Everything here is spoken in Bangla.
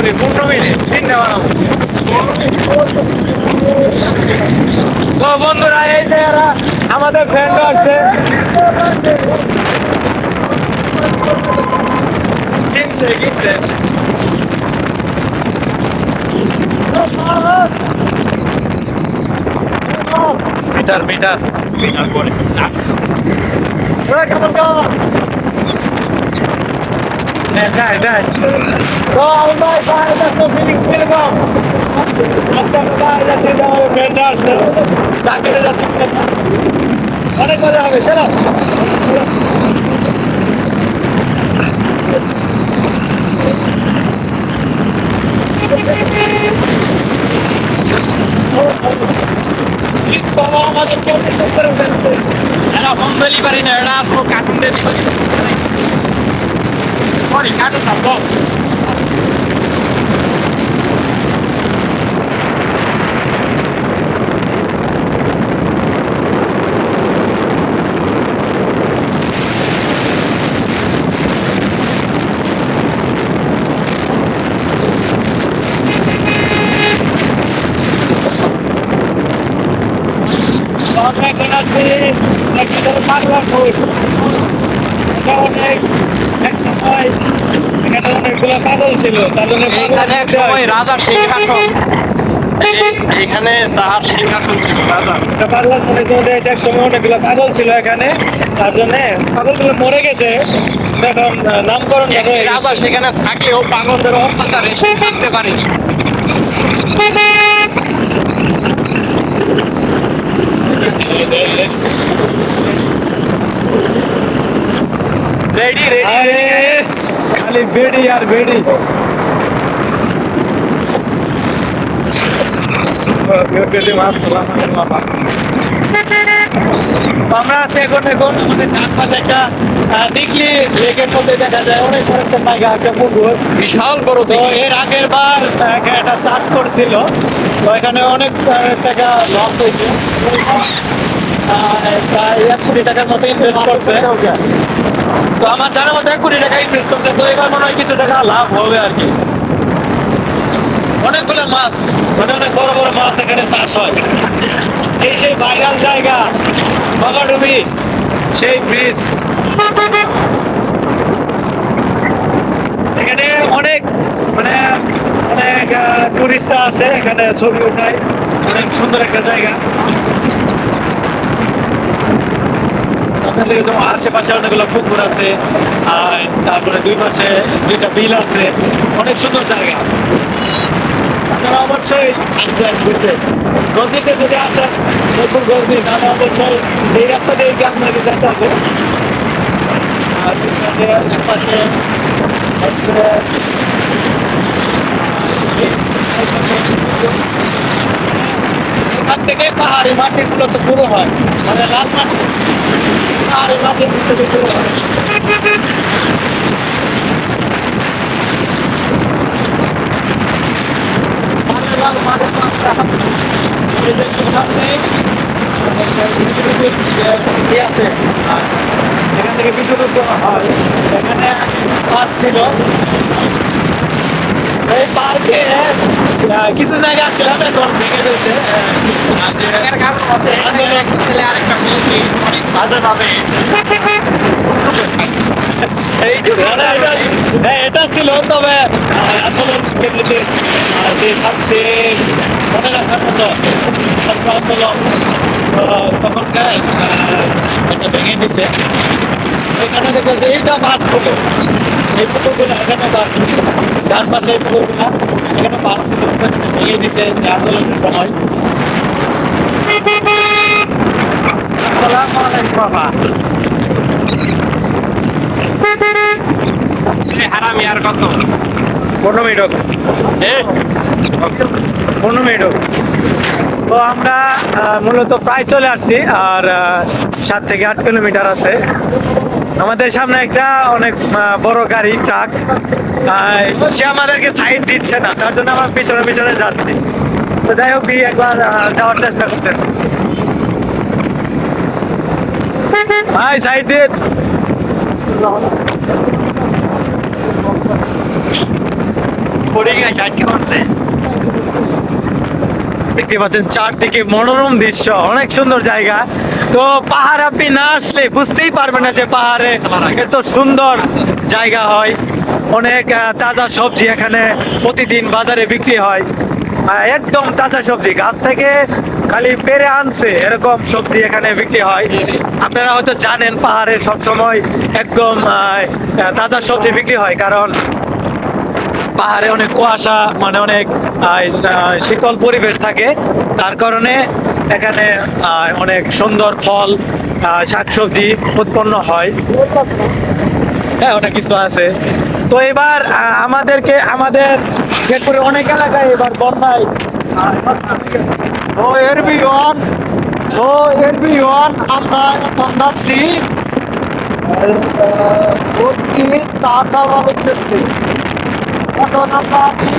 করি পনেরো মিনিট। তিনটা বানাবো তো বন্ধুরা এই যে আমাদের ফ্রেন্ড আসছে কিনছে কিনছে মিটার মিটার। কেমন কেমন হ্যাঁ হ্যাঁ হ্যাঁ তো আমরা বাইরে যাচ্ছি ফিলিংস কীরকম আজকে আমরা বাইরে যাচ্ছি যে আমাদের ফ্রেন্ড আসছে চা খেতে যাচ্ছি অনেক মজা হবে চলো আমাদের কন্ট্যাক্ট করে ফেলছে এটা হোম ডেলিভারি না এটা আসলো কার্টুন ডেলিভারি সরি কাটো থাকব আমরা রাজার সিংহাসন। এখানে তাহার সিংহাসন ছিল রাজা। এটা পাগলার মনে চলে এক সময় অনেকগুলো পাগল ছিল এখানে। তার জন্য পাগলগুলো মরে গেছে। এখন নামকরণ রাজা সেখানে থাকলেও পাগলদের অত্যাচারে সে থাকতে পারেনি রেডি আরে খালি বেডি আর বেডি। আমরা আছি এখন এখন আমাদের ডান পাশে একটা দিকলি লেকের মধ্যে দেখা যায়। অনেক বড় একটা জায়গা একটা পুকুর। বিশাল বড় তো এর আগের বার একটা চাষ করছিল। তো এখানে অনেক টাকা লস হয়েছে। প্রায় এক কোটি টাকার মতো ইনভেস্ট করছে। তো আমার জানার মতো এক কোটি টাকা ইনভেস্ট করছে, তো এবার মনে হয় কিছু টাকা লাভ হবে আর কি। অনেকগুলো মাছ মানে অনেক বড় বড় মাছ এখানে চাষ হয়। এই সেই ভাইরাল জায়গা বাগাডুবি সেই ব্রিজ এখানে অনেক মানে অনেক টুরিস্টরা আসে, এখানে ছবি উঠায়। অনেক সুন্দর একটা জায়গা। আপনাদের যেমন আশেপাশে অনেকগুলো পুকুর আছে, আর তারপরে দুই পাশে দুইটা বিল আছে। অনেক সুন্দর জায়গা। আপনারা অবশ্যই আসবেন ঘুরতে। গদিতে যদি আসেন শেরপুর গদি তাহলে অবশ্যই এই রাস্তা দিয়ে আপনাকে যেতে হবে। আর এক পাশে হচ্ছে, এখান থেকে পাহাড়ি মাটিগুলো তো শুরু হয় মানে লাল মাটি। আছে এখান থেকে বিদ্যুৎ উৎপন্ন হয় এখানে পার্ক ছিল এই পার্কে কিছু জায়গা ছিলাম এখন ভেঙে ফেলছে। আর কারণ হচ্ছে একটা ছেলে আরেকটা মেয়েকে অনেক এটা হ্যাঁ, এটা ছিল তবে আন্দোলন যে সবচেয়ে মনে রাখার মতো ছাত্র আন্দোলন তখনকার এটা ভেঙে দিছে। এখানে দেখো যে এইটা বাদ ছিল। এই পুকুরগুলো এখানে ডান পাশে এই পুকুরগুলো এখানে ভেঙে দিছে আন্দোলনের সময়। আসসালামু আলাইকুম বাবা। হারামি আর কত? পনেরো মিনিট পনেরো মিনিট তো আমরা মূলত প্রায় চলে আসছি, আর সাত থেকে আট কিলোমিটার আছে। আমাদের সামনে একটা অনেক বড় গাড়ি, ট্রাক। সে আমাদেরকে সাইড দিচ্ছে না, তার জন্য আমরা পিছনে পিছনে যাচ্ছি। তো যাই হোক দিয়ে একবার যাওয়ার চেষ্টা করতেছি। ভাই সাইড দিয়ে। কাটতে করছে। দেখতে পাচ্ছেন চারদিকে মনোরম দৃশ্য, অনেক সুন্দর জায়গা। তো পাহাড় আপনি না আসলে বুঝতেই পারবেন না যে পাহাড়ে এত সুন্দর জায়গা হয়। অনেক তাজা সবজি এখানে প্রতিদিন বাজারে বিক্রি হয়। একদম তাজা সবজি, গাছ থেকে খালি পেরে আনছে এরকম সবজি এখানে বিক্রি হয়। আপনারা হয়তো জানেন পাহাড়ে সবসময় একদম তাজা সবজি বিক্রি হয়, কারণ পাহাড়ে অনেক কুয়াশা মানে অনেক শীতল পরিবেশ থাকে। তার কারণে এখানে অনেক সুন্দর ফল শাকসবজি উৎপন্ন হয়। হ্যাঁ অনেক কিছু আছে। তো এবার আমাদেরকে, আমাদের শেরপুরে অনেক এলাকায় এবার বন্যায় তো এর বিয়ন আমরা এখন আমরা